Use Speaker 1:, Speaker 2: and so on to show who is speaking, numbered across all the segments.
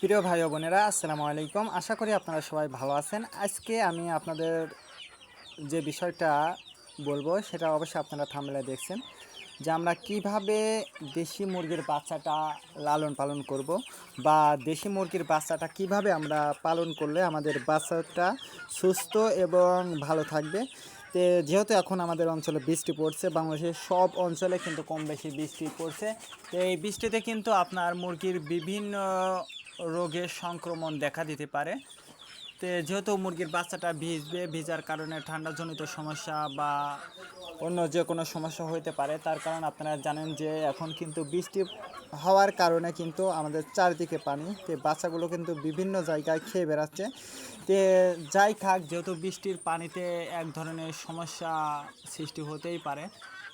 Speaker 1: প্রিয় ভাই বোনেরা, আসসালামু আলাইকুম। আশা করি আপনারা সবাই ভালো আছেন। আজকে আমি আপনাদের যে বিষয়টা বলব, সেটা অবশ্যই আপনারা থামলে দেখছেন যে আমরা কীভাবে দেশি মুরগির বাচ্চাটা লালন পালন করব বা দেশি মুরগির বাচ্চাটা কীভাবে আমরা পালন করলে আমাদের বাচ্চাটা সুস্থ এবং ভালো থাকবে। তো যেহেতু এখন আমাদের অঞ্চলে বৃষ্টি পড়ছে, বাংলাদেশের সব অঞ্চলে কিন্তু কম বেশি বৃষ্টি পড়ছে। তো এই বৃষ্টিতে কিন্তু আপনার মুরগির বিভিন্ন রোগের সংক্রমণ দেখা দিতে পারে। তো যেহেতু মুরগির বাচ্চাটা ভিজবে, ভিজার কারণে ঠান্ডাজনিত সমস্যা বা অন্য যে কোনো সমস্যা হইতে পারে, তার কারণ আপনারা জানেন যে এখন কিন্তু বৃষ্টি হওয়ার কারণে কিন্তু আমাদের চারিদিকে পানি, তো বাচ্চাগুলো কিন্তু বিভিন্ন জায়গায় খেয়ে বেড়াচ্ছে। তে যাই খাক, যেহেতু বৃষ্টির পানিতে এক ধরনের সমস্যা সৃষ্টি হতেই পারে,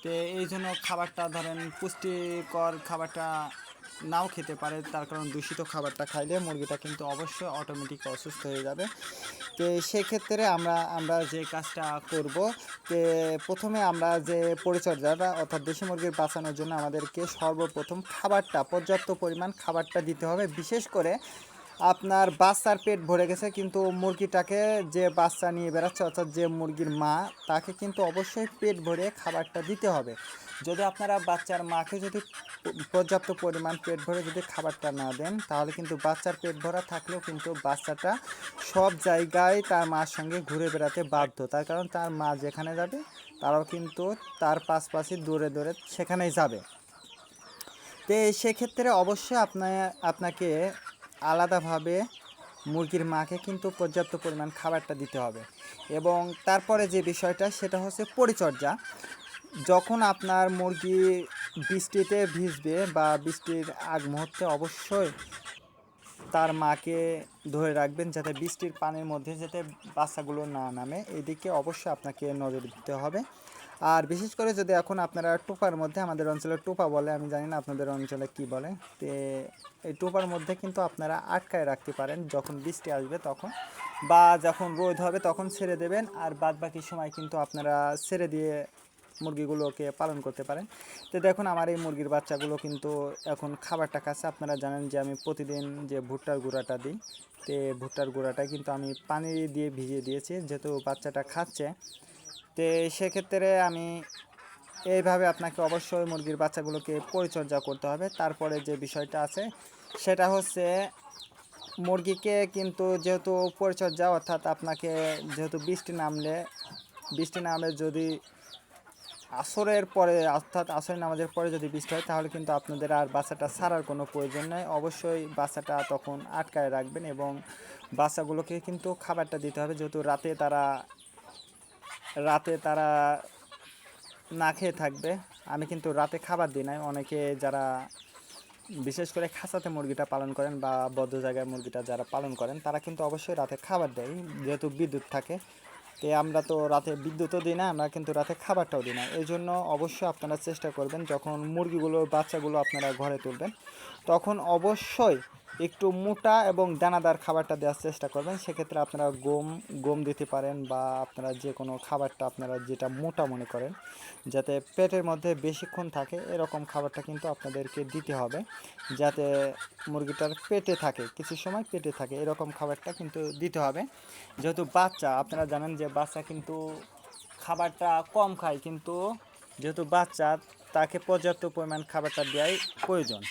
Speaker 1: তো এই জন্য খাবারটা ধরেন পুষ্টিকর খাবারটা নাও খেতে পারে, তার কারণ দূষিত খাবারটা খাইলে মুরগিটা কিন্তু অবশ্যই অটোমেটিক অসুস্থ হয়ে যাবে। তো সেক্ষেত্রে আমরা আমরা যে কাজটা করব যে প্রথমে আমরা যে পরিচর্যাটা, অর্থাৎ দেশি মুরগির বাঁচানোর জন্য আমাদেরকে সর্বপ্রথম খাবারটা, পর্যাপ্ত পরিমাণ খাবারটা দিতে হবে। বিশেষ করে আপনার বাচ্চার পেট ভরে গেছে, কিন্তু মুরগিটাকে যে বাচ্চা নিয়ে বেড়াচ্ছে, অর্থাৎ যে মুরগির মা, তাকে কিন্তু অবশ্যই পেট ভরে খাবারটা দিতে হবে। যদি আপনারা বাচ্চার মাকে যদি পর্যাপ্ত পরিমাণ পেট ভরে যদি খাবারটা না দেন, তাহলে কিন্তু বাচ্চার পেট ভরা থাকলেও কিন্তু বাচ্চাটা সব জায়গায় তার মার সঙ্গে ঘুরে বেড়াতে বাধ্য। তার কারণ তার মা যেখানে যাবে, তারাও কিন্তু তার পাশপাশি দূরে দূরে সেখানেই যাবে। তো সেক্ষেত্রে অবশ্যই আপনা আপনাকে আলাদাভাবে মুরগির মাকে কিন্তু পর্যাপ্ত পরিমাণ খাবারটা দিতে হবে। এবং তারপরে যে বিষয়টা, সেটা হচ্ছে পরিচর্যা। যখন আপনার মুরগি বৃষ্টিতে ভিজবে বা বৃষ্টির আগ মুহূর্তে অবশ্যই তার মাকে ধরে রাখবেন যাতে বৃষ্টির পানির মধ্যে যাতে বাচ্চাগুলো না নামে। এদিকে অবশ্যই আপনাকে নজর দিতে হবে। আর বিশেষ করে যদি এখন আপনারা টোপার মধ্যে আমাদের অঞ্চলে টোপা বলে, আমি জানি না আপনাদের অঞ্চলে কি বলে, তে এই টোপার মধ্যে কিন্তু আপনারা আটকায় রাখতে পারেন যখন বৃষ্টি আসবে তখন, বা যখন রোদ হবে তখন ছেড়ে দেবেন, আর বাদ বাকি সময় কিন্তু আপনারা ছেড়ে দিয়ে মুরগিগুলোকে পালন করতে পারেন। তো দেখুন, আমার এই মুরগির বাচ্চাগুলো কিন্তু এখন খাবারটা খাচ্ছে। আপনারা জানেন যে আমি প্রতিদিন যে ভুট্টার গুঁড়াটা দিই, তো ভুট্টার গুঁড়াটা কিন্তু আমি পানি দিয়ে ভিজিয়ে দিয়েছি। যেহেতু বাচ্চাটা খাচ্ছে তো সেক্ষেত্রে আমি এইভাবে আপনাকে অবশ্যই মুরগির বাচ্চাগুলোকে পরিচর্যা করতে হবে। তারপরে যে বিষয়টা আছে, সেটা হচ্ছে মুরগিকে কিন্তু যেহেতু পরিচর্যা, অর্থাৎ আপনাকে যেহেতু বৃষ্টি নামলে বৃষ্টি নামলে যদি আসরের পরে, অর্থাৎ আসরের নামাজের পরে যদি বৃষ্টি হয়, তাহলে কিন্তু আপনাদের আর বাচ্চাটা ছাড়ার কোনো প্রয়োজন নেই। অবশ্যই বাচ্চাটা তখন আটকায় রাখবেন এবং বাচ্চাগুলোকে কিন্তু খাবারটা দিতে হবে। যেহেতু রাতে তারা রাতে তারা না খেয়ে থাকবে। আমি কিন্তু রাতে খাবার দিই নাই। অনেকে যারা বিশেষ করে খাঁচাতে মুরগিটা পালন করেন বা বদ্ধ জায়গায় মুরগিটা যারা পালন করেন, তারা কিন্তু অবশ্যই রাতে খাবার দেয়। যেহেতু বিদ্যুৎ থাকে, তো আমরা তো রাতে বিদ্যুৎও দিই না, আমরা কিন্তু রাতে খাবারটাও দিই না। এই জন্য অবশ্যই আপনারা চেষ্টা করবেন, যখন মুরগিগুলো, বাচ্চাগুলো আপনারা ঘরে তুলবেন, তখন অবশ্যই একটু মোটা এবং দানাদার খাবারটা দেওয়ার চেষ্টা করবেন। সেক্ষেত্রে আপনারা গম গম দিতে পারেন বা আপনারা যে কোনো খাবারটা আপনারা যেটা মোটা মনে করেন, যাতে পেটের মধ্যে বেশিক্ষণ থাকে, এরকম খাবারটা কিন্তু আপনাদেরকে দিতে হবে। যাতে মুরগিটার পেটে থাকে, কিছু সময় পেটে থাকে, এরকম খাবারটা কিন্তু দিতে হবে। যেহেতু বাচ্চা, আপনারা জানেন যে বাচ্চা কিন্তু খাবারটা কম খায়, কিন্তু যেহেতু বাচ্চা, তাকে পর্যাপ্ত পরিমাণ খাবারটা দেওয়াই প্রয়োজন।